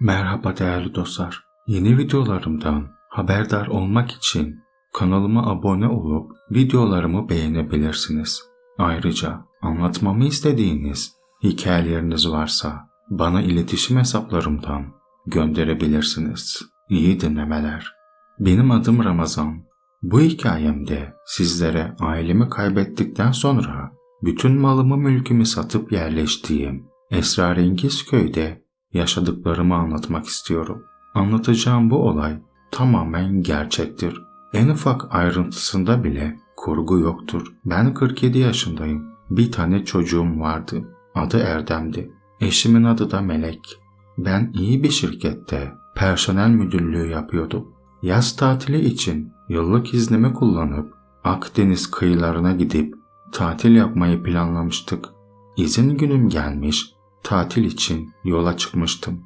Merhaba değerli dostlar. Yeni videolarımdan haberdar olmak için kanalıma abone olup videolarımı beğenebilirsiniz. Ayrıca anlatmamı istediğiniz hikayeleriniz varsa bana iletişim hesaplarımdan gönderebilirsiniz. İyi dinlemeler. Benim adım Ramazan. Bu hikayemde sizlere ailemi kaybettikten sonra bütün malımı mülkümü satıp yerleştiğim esrarengiz köyde yaşadıklarımı anlatmak istiyorum. Anlatacağım bu olay tamamen gerçektir. En ufak ayrıntısında bile kurgu yoktur. Ben 47 yaşındayım. Bir tane çocuğum vardı. Adı Erdem'di. Eşimin adı da Melek. Ben iyi bir şirkette personel müdürlüğü yapıyordum. Yaz tatili için yıllık iznimi kullanıp Akdeniz kıyılarına gidip tatil yapmayı planlamıştık. İzin günüm gelmiş, tatil için yola çıkmıştım.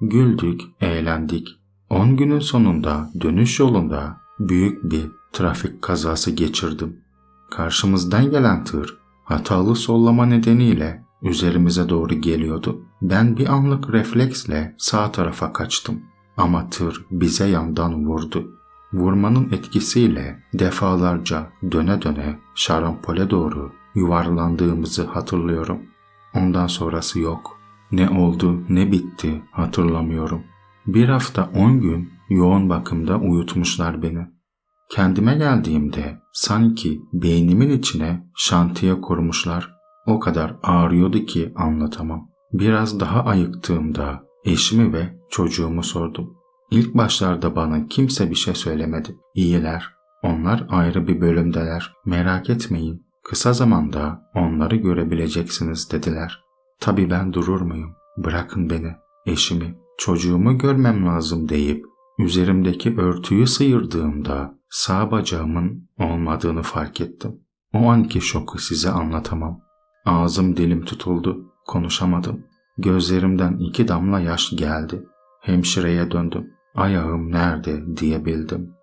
Güldük, eğlendik. 10 günün sonunda dönüş yolunda büyük bir trafik kazası geçirdim. Karşımızdan gelen tır hatalı sollama nedeniyle üzerimize doğru geliyordu. Ben bir anlık refleksle sağ tarafa kaçtım. Ama tır bize yandan vurdu. Vurmanın etkisiyle defalarca döne döne şarampole doğru yuvarlandığımızı hatırlıyorum. Ondan sonrası yok. Ne oldu ne bitti hatırlamıyorum. Bir hafta on gün yoğun bakımda uyutmuşlar beni. Kendime geldiğimde sanki beynimin içine şantiye kurmuşlar. O kadar ağrıyordu ki anlatamam. Biraz daha ayıktığımda eşimi ve çocuğumu sordum. İlk başlarda bana kimse bir şey söylemedi. İyiler. Onlar ayrı bir bölümdeler. Merak etmeyin. Kısa zamanda onları görebileceksiniz dediler. Tabii ben durur muyum? Bırakın beni, eşimi, çocuğumu görmem lazım deyip üzerimdeki örtüyü sıyırdığımda sağ bacağımın olmadığını fark ettim. O anki şoku size anlatamam. Ağzım dilim tutuldu, konuşamadım. Gözlerimden iki damla yaş geldi. Hemşireye döndüm. Ayağım nerede diyebildim.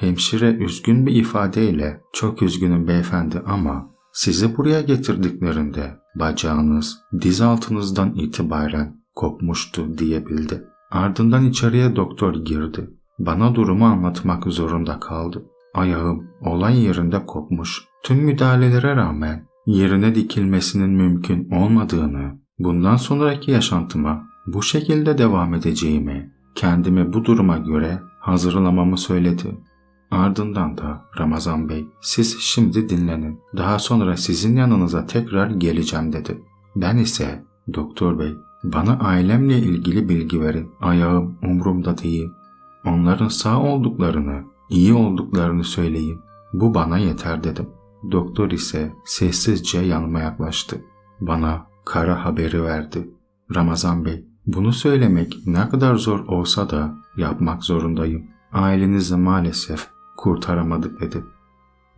Hemşire üzgün bir ifadeyle çok üzgünüm beyefendi ama sizi buraya getirdiklerinde bacağınız diz altınızdan itibaren kopmuştu diyebildi. Ardından içeriye doktor girdi. Bana durumu anlatmak zorunda kaldı. Ayağım olay yerinde kopmuş. Tüm müdahalelere rağmen yerine dikilmesinin mümkün olmadığını, bundan sonraki yaşantıma bu şekilde devam edeceğimi, kendimi bu duruma göre hazırlamamı söyledi. Ardından da Ramazan Bey siz şimdi dinlenin. Daha sonra sizin yanınıza tekrar geleceğim dedi. Ben ise doktor bey bana ailemle ilgili bilgi verin. Ayağım umurumda değil. Onların sağ olduklarını, iyi olduklarını söyleyin. Bu bana yeter dedim. Doktor ise sessizce yanıma yaklaştı. Bana kara haberi verdi. Ramazan Bey, bunu söylemek ne kadar zor olsa da yapmak zorundayım. Ailenizi maalesef kurtaramadık dedi.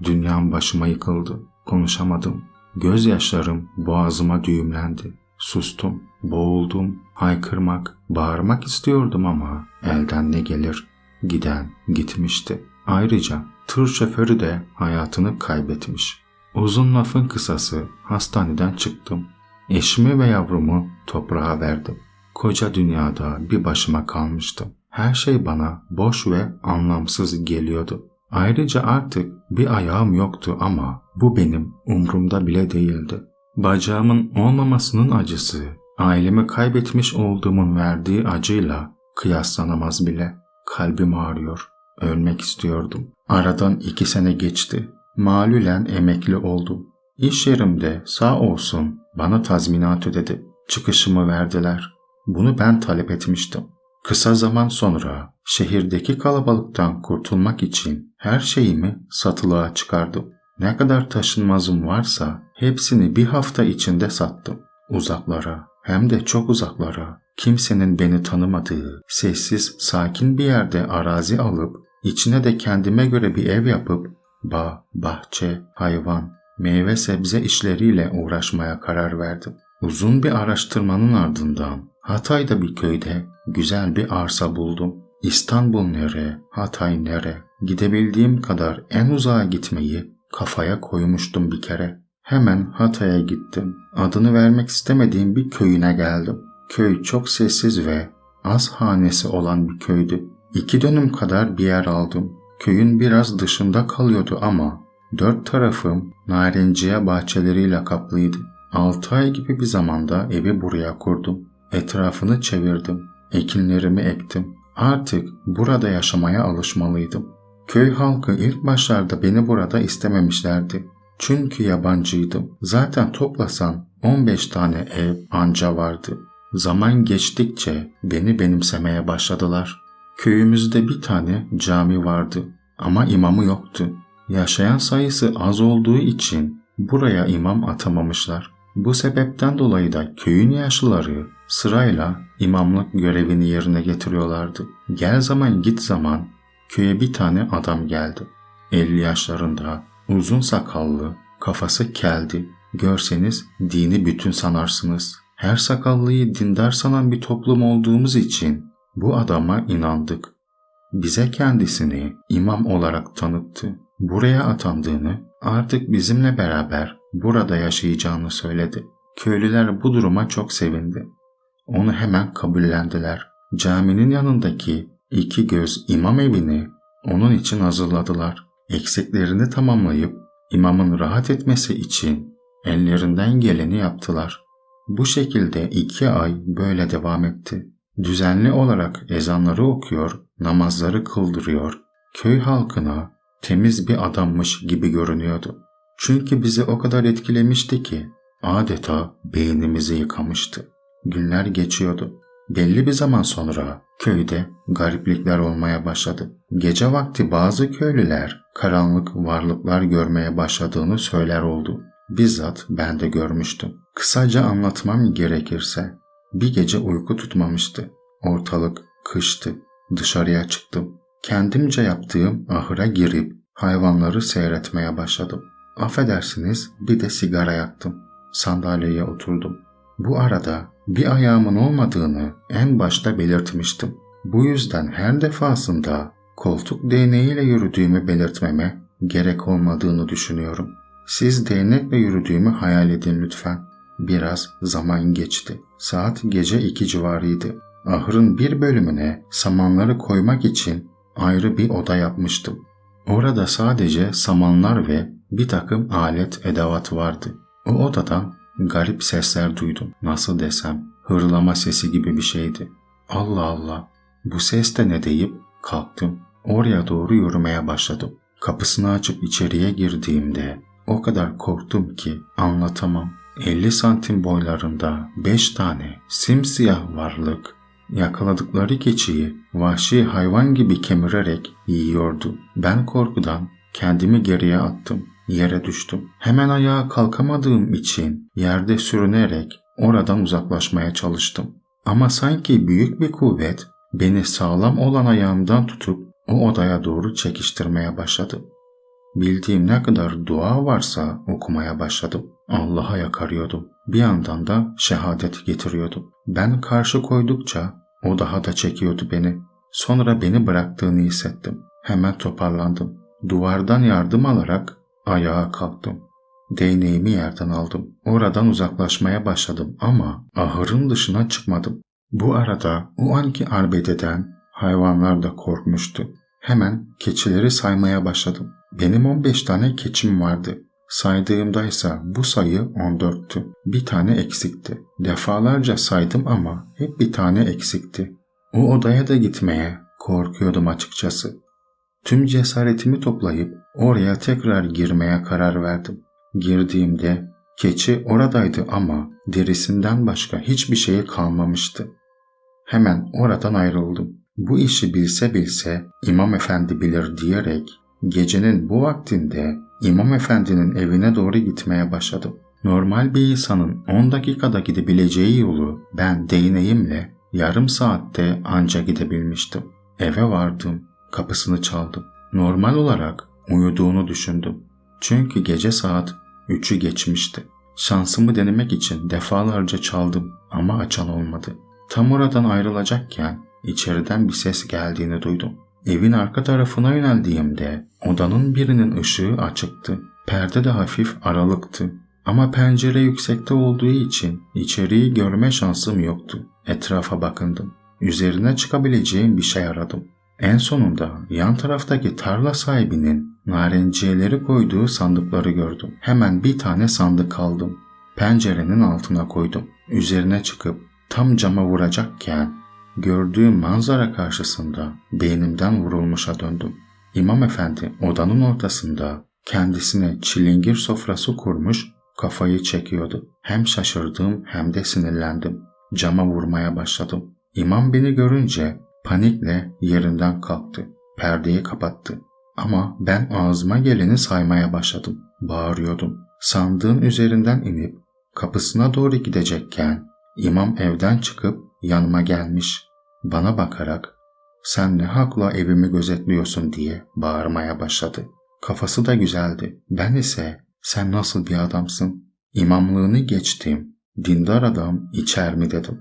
Dünyam başıma yıkıldı. Konuşamadım. Gözyaşlarım boğazıma düğümlendi. Sustum, boğuldum, haykırmak, bağırmak istiyordum ama elden ne gelir? Giden gitmişti. Ayrıca tır şoförü de hayatını kaybetmiş. Uzun lafın kısası hastaneden çıktım. Eşimi ve yavrumu toprağa verdim. Koca dünyada bir başıma kalmıştım. Her şey bana boş ve anlamsız geliyordu. Ayrıca artık bir ayağım yoktu ama bu benim umrumda bile değildi. Bacağımın olmamasının acısı, ailemi kaybetmiş olduğumun verdiği acıyla kıyaslanamaz bile. Kalbim ağrıyor. Ölmek istiyordum. Aradan iki sene geçti. Malülen emekli oldum. İş yerimde sağ olsun bana tazminat ödedi. Çıkışımı verdiler. Bunu ben talep etmiştim. Kısa zaman sonra şehirdeki kalabalıktan kurtulmak için her şeyimi satılığa çıkardım. Ne kadar taşınmazım varsa hepsini bir hafta içinde sattım. Uzaklara hem de çok uzaklara kimsenin beni tanımadığı sessiz sakin bir yerde arazi alıp içine de kendime göre bir ev yapıp bağ, bahçe, hayvan, meyve sebze işleriyle uğraşmaya karar verdim. Uzun bir araştırmanın ardından Hatay'da bir köyde güzel bir arsa buldum. İstanbul nere, Hatay nere, gidebildiğim kadar en uzağa gitmeyi kafaya koymuştum bir kere. Hemen Hatay'a gittim. Adını vermek istemediğim bir köyüne geldim. Köy çok sessiz ve az hanesi olan bir köydü. İki dönüm kadar bir yer aldım. Köyün biraz dışında kalıyordu ama dört tarafım narenciye bahçeleriyle kaplıydı. Altı ay gibi bir zamanda evi buraya kurdum. Etrafını çevirdim. Ekinlerimi ektim. Artık burada yaşamaya alışmalıydım. Köy halkı ilk başlarda beni burada istememişlerdi. Çünkü yabancıydım. Zaten toplasan 15 tane ev anca vardı. Zaman geçtikçe beni benimsemeye başladılar. Köyümüzde bir tane cami vardı ama imamı yoktu. Yaşayan sayısı az olduğu için buraya imam atamamışlar. Bu sebepten dolayı da köyün yaşlıları sırayla imamlık görevini yerine getiriyorlardı. Gel zaman git zaman köye bir tane adam geldi. 50 yaşlarında, uzun sakallı, kafası keldi. Görseniz dini bütün sanarsınız. Her sakallıyı dindar sanan bir toplum olduğumuz için bu adama inandık. Bize kendisini imam olarak tanıttı. Buraya atandığını, artık bizimle beraber burada yaşayacağını söyledi. Köylüler bu duruma çok sevindi. Onu hemen kabullendiler. Caminin yanındaki iki göz imam evini onun için hazırladılar. Eksiklerini tamamlayıp imamın rahat etmesi için ellerinden geleni yaptılar. Bu şekilde iki ay böyle devam etti. Düzenli olarak ezanları okuyor, namazları kıldırıyor, köy halkına temiz bir adammış gibi görünüyordu. Çünkü bizi o kadar etkilemişti ki adeta beynimizi yıkamıştı. Günler geçiyordu. Belli bir zaman sonra köyde gariplikler olmaya başladı. Gece vakti bazı köylüler karanlık varlıklar görmeye başladığını söyler oldu. Bizzat ben de görmüştüm. Kısaca anlatmam gerekirse bir gece uyku tutmamıştı. Ortalık kıştı. Dışarıya çıktım. Kendimce yaptığım ahıra girip hayvanları seyretmeye başladım. Affedersiniz bir de sigara yaktım. Sandalyeye oturdum. Bu arada bir ayağımın olmadığını en başta belirtmiştim. Bu yüzden her defasında koltuk değneğiyle yürüdüğümü belirtmeme gerek olmadığını düşünüyorum. Siz değnekle yürüdüğümü hayal edin lütfen. Biraz zaman geçti. Saat gece iki civarıydı. Ahırın bir bölümüne samanları koymak için ayrı bir oda yapmıştım. Orada sadece samanlar ve bir takım alet edevat vardı. O odadan garip sesler duydum. Nasıl desem hırlama sesi gibi bir şeydi. Allah Allah bu ses de ne deyip kalktım. Oraya doğru yürümeye başladım. Kapısını açıp içeriye girdiğimde o kadar korktum ki anlatamam. 50 santim boylarında 5 tane simsiyah varlık yakaladıkları keçiyi vahşi hayvan gibi kemirerek yiyordu. Ben korkudan kendimi geriye attım. Yere düştüm. Hemen ayağa kalkamadığım için yerde sürünerek oradan uzaklaşmaya çalıştım. Ama sanki büyük bir kuvvet beni sağlam olan ayağımdan tutup o odaya doğru çekiştirmeye başladı. Bildiğim ne kadar dua varsa okumaya başladım. Allah'a yakarıyordum. Bir yandan da şehadet getiriyordum. Ben karşı koydukça o daha da çekiyordu beni. Sonra beni bıraktığını hissettim. Hemen toparlandım. Duvardan yardım alarak ayağa kalktım. Değneğimi yerden aldım. Oradan uzaklaşmaya başladım ama ahırın dışına çıkmadım. Bu arada o anki arbededen hayvanlar da korkmuştu. Hemen keçileri saymaya başladım. Benim 15 tane keçim vardı. Saydığımdaysa bu sayı 14'tü. Bir tane eksikti. Defalarca saydım ama hep bir tane eksikti. O odaya da gitmeye korkuyordum açıkçası. Tüm cesaretimi toplayıp oraya tekrar girmeye karar verdim. Girdiğimde keçi oradaydı ama derisinden başka hiçbir şeyi kalmamıştı. Hemen oradan ayrıldım. Bu işi bilse bilse İmam Efendi bilir diyerek gecenin bu vaktinde İmam Efendi'nin evine doğru gitmeye başladım. Normal bir insanın 10 dakikada gidebileceği yolu ben değneğimle yarım saatte anca gidebilmiştim. Eve vardım, kapısını çaldım. Normal olarak uyuduğunu düşündüm. Çünkü gece saat 3'ü geçmişti. Şansımı denemek için defalarca çaldım ama açan olmadı. Tam oradan ayrılacakken içeriden bir ses geldiğini duydum. Evin arka tarafına yöneldiğimde odanın birinin ışığı açıktı. Perde de hafif aralıktı. Ama pencere yüksekte olduğu için içeriği görme şansım yoktu. Etrafa bakındım. üzerine çıkabileceğim bir şey aradım. En sonunda yan taraftaki tarla sahibinin narenciyeleri koyduğu sandıkları gördüm. Hemen bir tane sandık aldım. Pencerenin altına koydum. Üzerine çıkıp tam cama vuracakken gördüğüm manzara karşısında beynimden vurulmuşa döndüm. İmam efendi odanın ortasında kendisine çilingir sofrası kurmuş kafayı çekiyordu. Hem şaşırdım hem de sinirlendim. Cama vurmaya başladım. İmam beni görünce panikle yerinden kalktı. Perdeyi kapattı. Ama ben ağzıma geleni saymaya başladım. Bağırıyordum. Sandığın üzerinden inip kapısına doğru gidecekken imam evden çıkıp yanıma gelmiş. Bana bakarak sen ne hakla evimi gözetliyorsun diye bağırmaya başladı. Kafası da güzeldi. Ben ise sen nasıl bir adamsın? İmamlığını geçtim. Dindar adam içer mi dedim.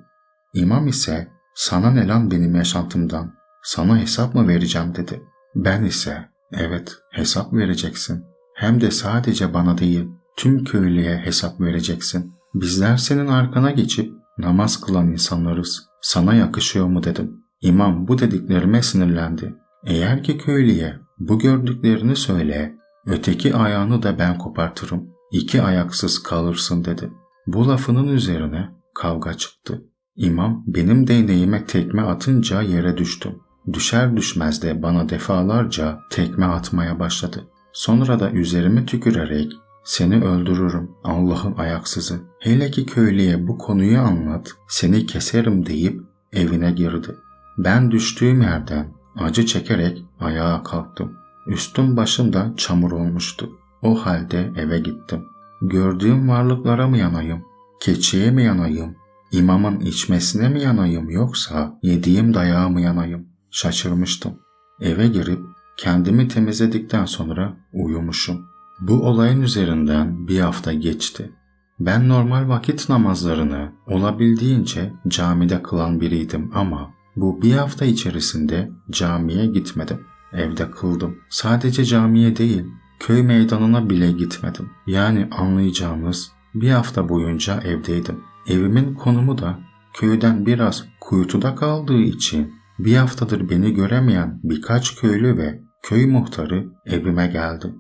İmam ise sana ne lan benim yaşantımdan? Sana hesap mı vereceğim dedi. Ben ise evet hesap vereceksin. Hem de sadece bana değil tüm köylüye hesap vereceksin. Bizler senin arkana geçip namaz kılan insanlarız. Sana yakışıyor mu dedim. İmam bu dediklerime sinirlendi. Eğer ki köylüye bu gördüklerini söyle, öteki ayağını da ben kopartırım. İki ayaksız kalırsın dedi. Bu lafının üzerine kavga çıktı. İmam benim değneğime tekme atınca yere düştüm. Düşer düşmez de bana defalarca tekme atmaya başladı. Sonra da üzerime tükürerek seni öldürürüm Allah'ın ayaksızı. Hele ki köylüye bu konuyu anlat, seni keserim deyip evine girdi. Ben düştüğüm yerden acı çekerek ayağa kalktım. Üstüm başım da çamur olmuştu. O halde eve gittim. Gördüğüm varlıklara mı yanayım? Keçiye mi yanayım? İmamın içmesine mi yanayım yoksa yediğim dayağı mı yanayım? Şaşırmıştım. Eve girip kendimi temizledikten sonra uyumuşum. Bu olayın üzerinden bir hafta geçti. Ben normal vakit namazlarını olabildiğince camide kılan biriydim ama bu bir hafta içerisinde camiye gitmedim. Evde kıldım. Sadece camiye değil, köy meydanına bile gitmedim. Yani anlayacağınız bir hafta boyunca evdeydim. Evimin konumu da köyden biraz kuytuda kaldığı için bir haftadır beni göremeyen birkaç köylü ve köy muhtarı evime geldi.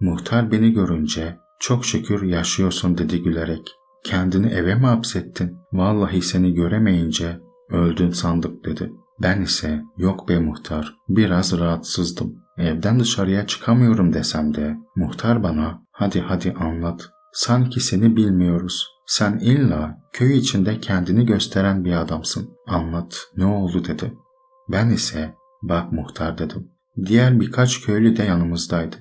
Muhtar beni görünce çok şükür yaşıyorsun dedi gülerek. Kendini eve mi hapsettin? Vallahi seni göremeyince öldün sandık dedi. Ben ise yok be muhtar biraz rahatsızdım. Evden dışarıya çıkamıyorum desem de muhtar bana hadi hadi anlat. Sanki seni bilmiyoruz. Sen illa köy içinde kendini gösteren bir adamsın. Anlat ne oldu dedi. Ben ise bak muhtar dedim. Diğer birkaç köylü de yanımızdaydı.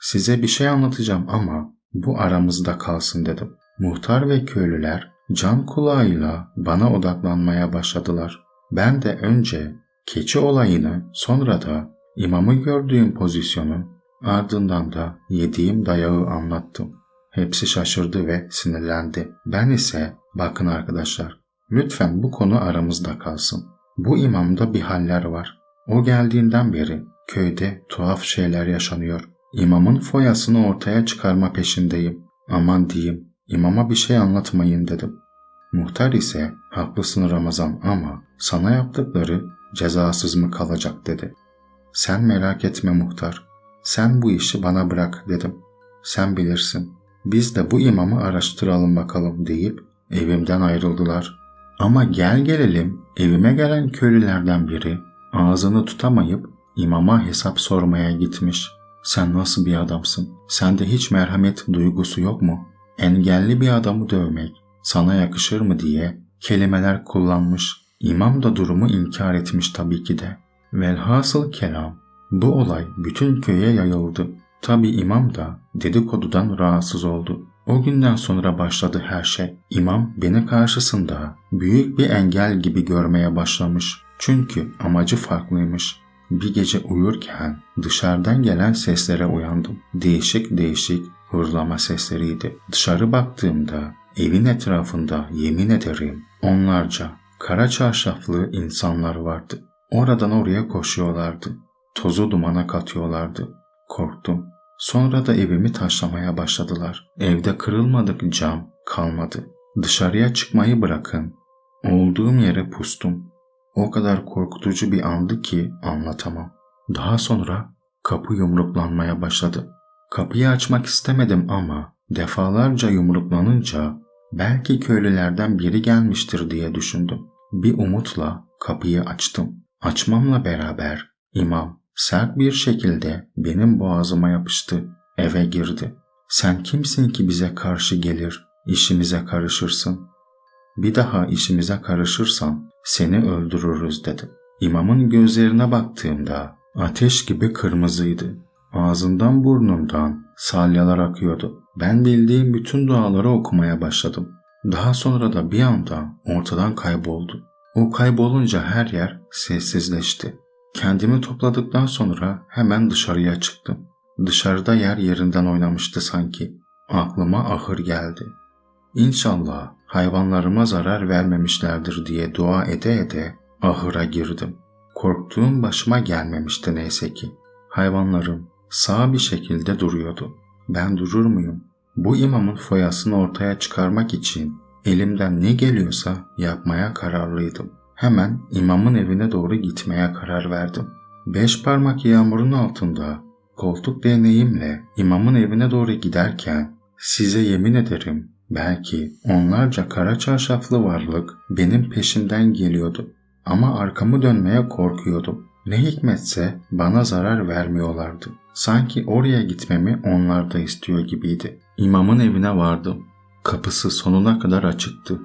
Size bir şey anlatacağım ama bu aramızda kalsın dedim. Muhtar ve köylüler can kulağıyla bana odaklanmaya başladılar. Ben de önce keçi olayını sonra da imamı gördüğüm pozisyonu ardından da yediğim dayağı anlattım. Hepsi şaşırdı ve sinirlendi. Ben ise bakın arkadaşlar lütfen bu konu aramızda kalsın. Bu imamda bir haller var. O geldiğinden beri köyde tuhaf şeyler yaşanıyor. İmamın foyasını ortaya çıkarma peşindeyim. Aman diyeyim, imama bir şey anlatmayın dedim. Muhtar ise haklısın Ramazan ama sana yaptıkları cezasız mı kalacak dedi. Sen merak etme muhtar. Sen bu işi bana bırak dedim. Sen bilirsin. Biz de bu imamı araştıralım bakalım deyip evimden ayrıldılar. Ama gel gelelim evime gelen köylülerden biri ağzını tutamayıp imama hesap sormaya gitmiş. Sen nasıl bir adamsın? Sende hiç merhamet duygusu yok mu? Engelli bir adamı dövmek sana yakışır mı diye kelimeler kullanmış. İmam da durumu inkar etmiş tabii ki de. Velhasıl kelam bu olay bütün köye yayıldı. Tabi imam da dedikodudan rahatsız oldu. O günden sonra başladı her şey. İmam beni karşısında büyük bir engel gibi görmeye başlamış. Çünkü amacı farklıymış. Bir gece uyurken dışarıdan gelen seslere uyandım. Değişik değişik hırlama sesleriydi. Dışarı baktığımda evin etrafında yemin ederim onlarca kara çarşaflı insanlar vardı. Oradan oraya koşuyorlardı. Tozu dumana katıyorlardı. Korktum. Sonra da evimi taşlamaya başladılar. Evde kırılmadık cam kalmadı. Dışarıya çıkmayı bırakın. Olduğum yere pustum. O kadar korkutucu bir andı ki anlatamam. Daha sonra kapı yumruklanmaya başladı. Kapıyı açmak istemedim ama defalarca yumruklanınca belki köylülerden biri gelmiştir diye düşündüm. Bir umutla kapıyı açtım. Açmamla beraber imam sert bir şekilde benim boğazıma yapıştı. Eve girdi. Sen kimsin ki bize karşı gelir, işimize karışırsın? Bir daha işimize karışırsan seni öldürürüz dedi. İmamın gözlerine baktığımda ateş gibi kırmızıydı. Ağzından burnundan salyalar akıyordu. Ben bildiğim bütün duaları okumaya başladım. Daha sonra da bir anda ortadan kayboldu. O kaybolunca her yer sessizleşti. Kendimi topladıktan sonra hemen dışarıya çıktım. Dışarıda yer yerinden oynamıştı sanki. Aklıma ahır geldi. İnşallah hayvanlarıma zarar vermemişlerdir diye dua ede ede ahıra girdim. Korktuğum başıma gelmemişti neyse ki. Hayvanlarım sağ bir şekilde duruyordu. Ben durur muyum? Bu imamın foyasını ortaya çıkarmak için elimden ne geliyorsa yapmaya kararlıydım. Hemen imamın evine doğru gitmeye karar verdim. Beş parmak yağmurun altında koltuk değneğimle imamın evine doğru giderken size yemin ederim belki onlarca kara çarşaflı varlık benim peşimden geliyordu. Ama arkamı dönmeye korkuyordum. Ne hikmetse bana zarar vermiyorlardı. Sanki oraya gitmemi onlar da istiyor gibiydi. İmamın evine vardım. Kapısı sonuna kadar açıktı.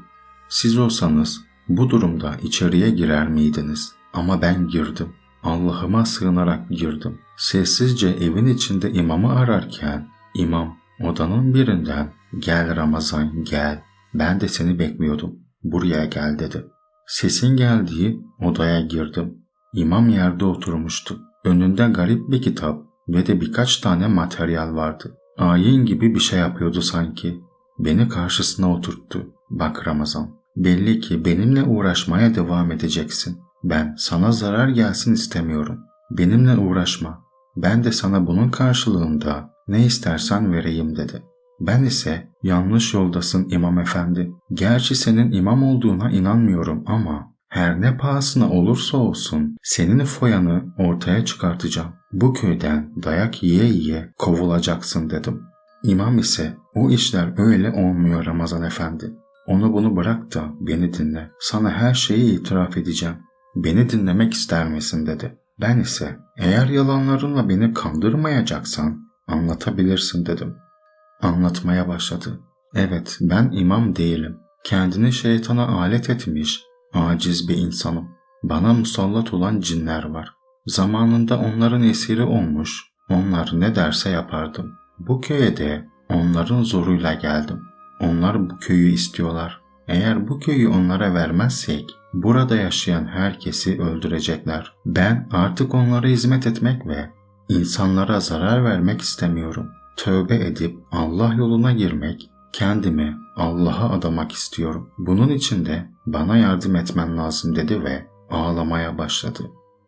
Siz olsanız bu durumda içeriye girer miydiniz? Ama ben girdim. Allah'ıma sığınarak girdim. Sessizce evin içinde imamı ararken imam odanın birinden gel Ramazan gel ben de seni bekliyordum buraya gel dedi. Sesin geldiği odaya girdim. İmam yerde oturmuştu. Önünde garip bir kitap ve de birkaç tane materyal vardı. Ayin gibi bir şey yapıyordu sanki. Beni karşısına oturttu. Bak Ramazan, belli ki benimle uğraşmaya devam edeceksin. Ben sana zarar gelsin istemiyorum. Benimle uğraşma. Ben de sana bunun karşılığında ne istersen vereyim dedi. Ben ise yanlış yoldasın imam efendi. Gerçi senin imam olduğuna inanmıyorum ama her ne pahasına olursa olsun senin foyanı ortaya çıkartacağım. Bu köyden dayak yiye yiye kovulacaksın dedim. İmam ise o işler öyle olmuyor Ramazan efendi. Onu bunu bırak da beni dinle. Sana her şeyi itiraf edeceğim. Beni dinlemek ister misin dedi. Ben ise eğer yalanlarınla beni kandırmayacaksan anlatabilirsin dedim. Anlatmaya başladı. Evet ben imam değilim. Kendini şeytana alet etmiş, aciz bir insanım. Bana musallat olan cinler var. Zamanında onların esiri olmuş, onlar ne derse yapardım. Bu köye de onların zoruyla geldim. Onlar bu köyü istiyorlar. Eğer bu köyü onlara vermezsek burada yaşayan herkesi öldürecekler. Ben artık onlara hizmet etmek ve insanlara zarar vermek istemiyorum. Tövbe edip Allah yoluna girmek, kendimi Allah'a adamak istiyorum. Bunun için de bana yardım etmen lazım dedi ve ağlamaya başladı.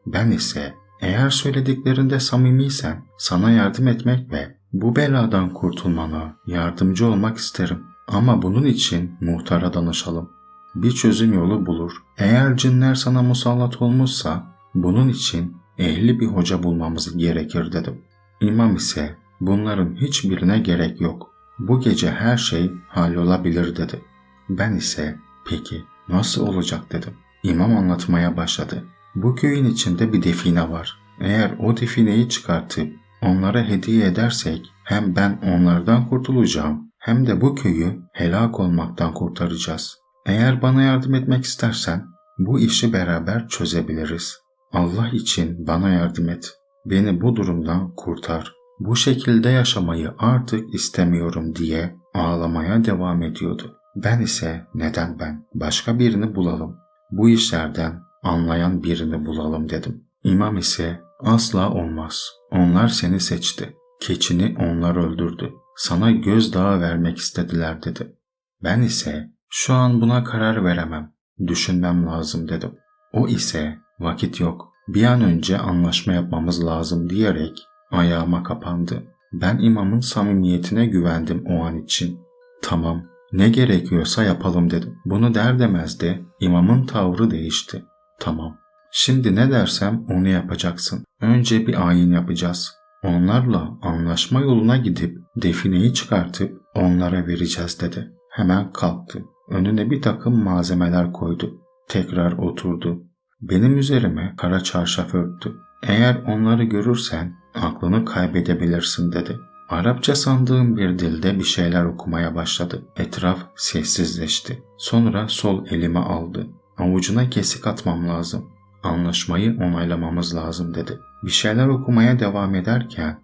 Ben ise eğer söylediklerinde samimiysen sana yardım etmek ve bu beladan kurtulmana yardımcı olmak isterim. Ama bunun için muhtara danışalım. Bir çözüm yolu bulur. Eğer cinler sana musallat olmuşsa bunun için ehli bir hoca bulmamız gerekir dedim. İmam ise bunların hiçbirine gerek yok. Bu gece her şey hallolabilir dedi. Ben ise peki nasıl olacak dedim. İmam anlatmaya başladı. Bu köyün içinde bir define var. Eğer o defineyi çıkartıp onlara hediye edersek hem ben onlardan kurtulacağım hem de bu köyü helak olmaktan kurtaracağız. Eğer bana yardım etmek istersen bu işi beraber çözebiliriz. Allah için bana yardım et. Beni bu durumdan kurtar. Bu şekilde yaşamayı artık istemiyorum diye ağlamaya devam ediyordu. Ben ise neden ben? Başka birini bulalım. Bu işlerden anlayan birini bulalım dedim. İmam ise asla olmaz. Onlar seni seçti. Keçini onlar öldürdü. Sana gözdağı vermek istediler dedi. Ben ise şu an buna karar veremem. Düşünmem lazım dedim. O ise vakit yok. Bir an önce anlaşma yapmamız lazım diyerek ayağıma kapandı. Ben imamın samimiyetine güvendim o an için. Tamam, ne gerekiyorsa yapalım dedim. Bunu der demez de imamın tavrı değişti. Tamam. Şimdi ne dersem onu yapacaksın. Önce bir ayin yapacağız. Onlarla anlaşma yoluna gidip defineyi çıkartıp onlara vereceğiz dedi. Hemen kalktı. Önüne bir takım malzemeler koydu. Tekrar oturdu. Benim üzerime kara çarşaf örttü. Eğer onları görürsen aklını kaybedebilirsin dedi. Arapça sandığım bir dilde bir şeyler okumaya başladı. Etraf sessizleşti. Sonra sol elime aldı. Avucuna kesik atmam lazım. Anlaşmayı onaylamamız lazım dedi. Bir şeyler okumaya devam ederken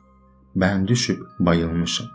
ben düşüp bayılmışım.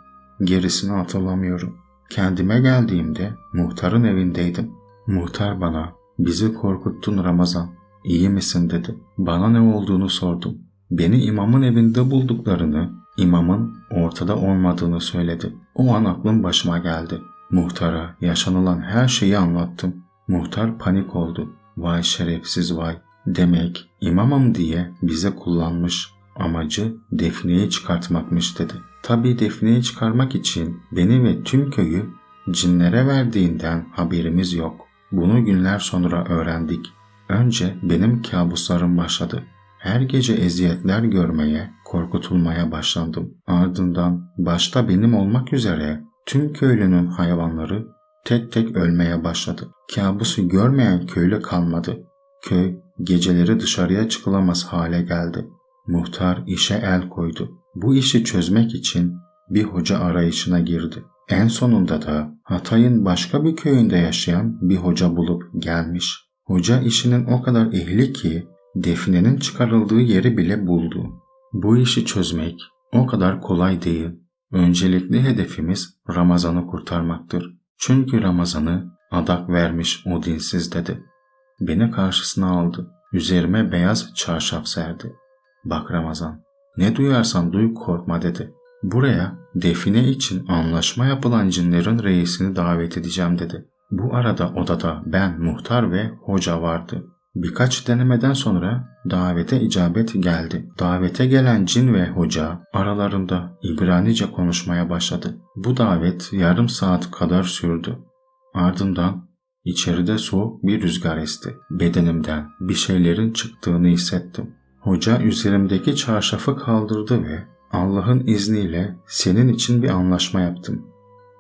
Gerisini hatırlamıyorum. Kendime geldiğimde muhtarın evindeydim. Muhtar bana bizi korkuttun Ramazan. İyi misin dedi. Bana ne olduğunu sordum. Beni imamın evinde bulduklarını, imamın ortada olmadığını söyledi. O an aklım başıma geldi. Muhtara yaşanılan her şeyi anlattım. Muhtar panik oldu. Vay şerefsiz vay. Demek imamım diye bize kullanmış. Amacı Defne'yi çıkartmakmış dedi. Tabi Defne'yi çıkarmak için beni ve tüm köyü cinlere verdiğinden haberimiz yok. Bunu günler sonra öğrendik. Önce benim kabuslarım başladı. Her gece eziyetler görmeye, korkutulmaya başlandım. Ardından başta benim olmak üzere tüm köylünün hayvanları tek tek ölmeye başladı. Kabusu görmeyen köylü kalmadı. Köy geceleri dışarıya çıkılamaz hale geldi. Muhtar işe el koydu. Bu işi çözmek için bir hoca arayışına girdi. En sonunda da Hatay'ın başka bir köyünde yaşayan bir hoca bulup gelmiş. Hoca işinin o kadar ehli ki defnenin çıkarıldığı yeri bile buldu. Bu işi çözmek o kadar kolay değil. Öncelikli hedefimiz Ramazan'ı kurtarmaktır. Çünkü Ramazan'ı adak vermiş o dinsiz dedi. Beni karşısına aldı. Üzerime beyaz çarşaf serdi. Bak Ramazan, ne duyarsan duy korkma dedi. Buraya define için anlaşma yapılan cinlerin reisini davet edeceğim dedi. Bu arada odada ben, muhtar ve hoca vardı. Birkaç denemeden sonra davete icabet geldi. Davete gelen cin ve hoca aralarında İbranice konuşmaya başladı. Bu davet yarım saat kadar sürdü. Ardından içeride soğuk bir rüzgar esti. Bedenimden bir şeylerin çıktığını hissettim. Hoca üzerimdeki çarşafı kaldırdı ve Allah'ın izniyle senin için bir anlaşma yaptım.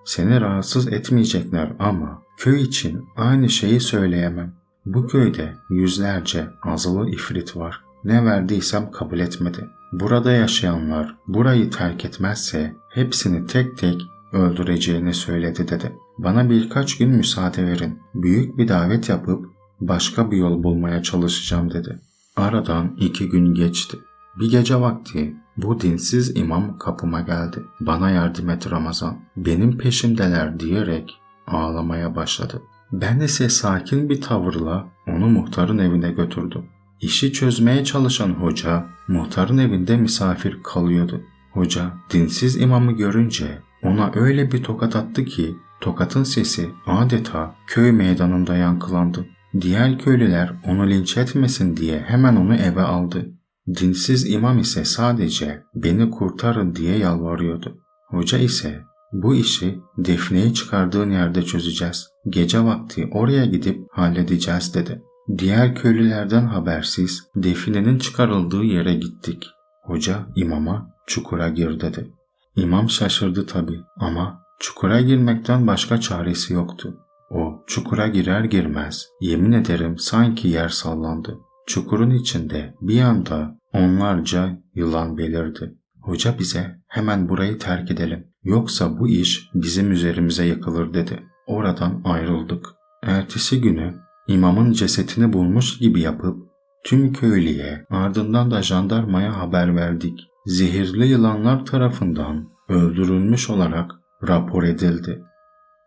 Seni rahatsız etmeyecekler ama köy için aynı şeyi söyleyemem. Bu köyde yüzlerce azılı ifrit var. Ne verdiysem kabul etmedi. Burada yaşayanlar burayı terk etmezse hepsini tek tek öldüreceğini söyledi dedi. Bana birkaç gün müsaade verin. Büyük bir davet yapıp başka bir yol bulmaya çalışacağım dedi. Aradan iki gün geçti. Bir gece vakti bu dinsiz imam kapıma geldi. Bana yardım et Ramazan. Benim peşimdeler diyerek ağlamaya başladı. Ben ise sakin bir tavırla onu muhtarın evine götürdüm. İşi çözmeye çalışan hoca muhtarın evinde misafir kalıyordu. Hoca dinsiz imamı görünce ona öyle bir tokat attı ki tokatın sesi adeta köy meydanında yankılandı. Diğer köylüler onu linç etmesin diye hemen onu eve aldı. Dinsiz imam ise sadece beni kurtarın diye yalvarıyordu. Hoca ise bu işi defneyi çıkardığın yerde çözeceğiz. Gece vakti oraya gidip halledeceğiz dedi. Diğer köylülerden habersiz definenin çıkarıldığı yere gittik. Hoca imama çukura gir dedi. İmam şaşırdı tabi ama çukura girmekten başka çaresi yoktu. O çukura girer girmez yemin ederim sanki yer sallandı. Çukurun içinde bir anda onlarca yılan belirdi. Hoca bize hemen burayı terk edelim. Yoksa bu iş bizim üzerimize yakılır dedi. Oradan ayrıldık. Ertesi günü imamın cesetini bulmuş gibi yapıp tüm köylüye ardından da jandarmaya haber verdik. Zehirli yılanlar tarafından öldürülmüş olarak rapor edildi.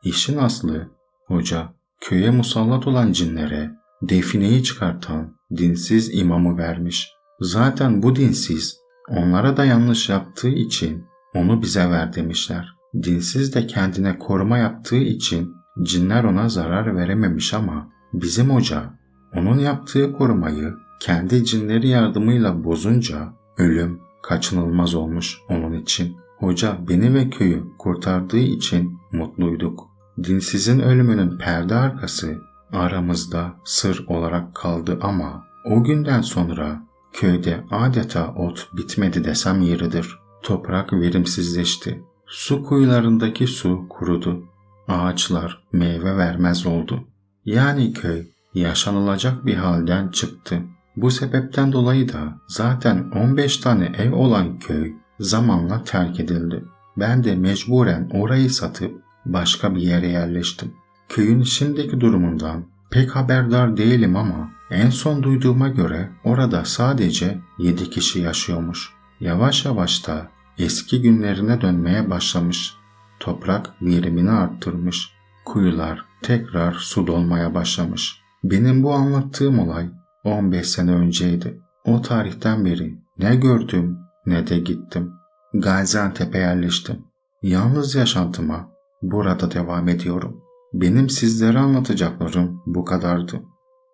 İşin aslı hoca köye musallat olan cinlere defineyi çıkartan dinsiz imamı vermiş. Zaten bu dinsiz onlara da yanlış yaptığı için onu bize ver demişler. Dinsiz de kendine koruma yaptığı için cinler ona zarar verememiş ama bizim hoca onun yaptığı korumayı kendi cinleri yardımıyla bozunca ölüm kaçınılmaz olmuş onun için. Hoca beni ve köyü kurtardığı için mutluyduk. Dinsizin ölümünün perde arkası aramızda sır olarak kaldı ama o günden sonra köyde adeta ot bitmedi desem yeridir. Toprak verimsizleşti. Su kuyularındaki su kurudu. Ağaçlar meyve vermez oldu. Yani köy yaşanılacak bir halden çıktı. Bu sebepten dolayı da zaten 15 tane ev olan köy zamanla terk edildi. Ben de mecburen orayı satıp başka bir yere yerleştim. Köyün şimdiki durumundan pek haberdar değilim ama en son duyduğuma göre orada sadece 7 kişi yaşıyormuş. Yavaş yavaş da eski günlerine dönmeye başlamış. Toprak verimini arttırmış. Kuyular tekrar su dolmaya başlamış. Benim bu anlattığım olay 15 sene önceydi. O tarihten beri ne gördüm ne de gittim. Gaziantep'e yerleştim. Yalnız yaşantıma burada devam ediyorum. Benim sizlere anlatacaklarım bu kadardı.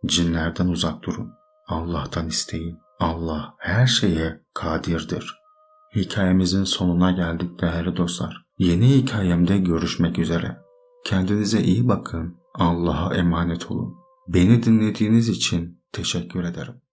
Cinlerden uzak durun. Allah'tan isteyin. Allah her şeye kadirdir. Hikayemizin sonuna geldik değerli dostlar. Yeni hikayemde görüşmek üzere. Kendinize iyi bakın. Allah'a emanet olun. Beni dinlediğiniz için teşekkür ederim.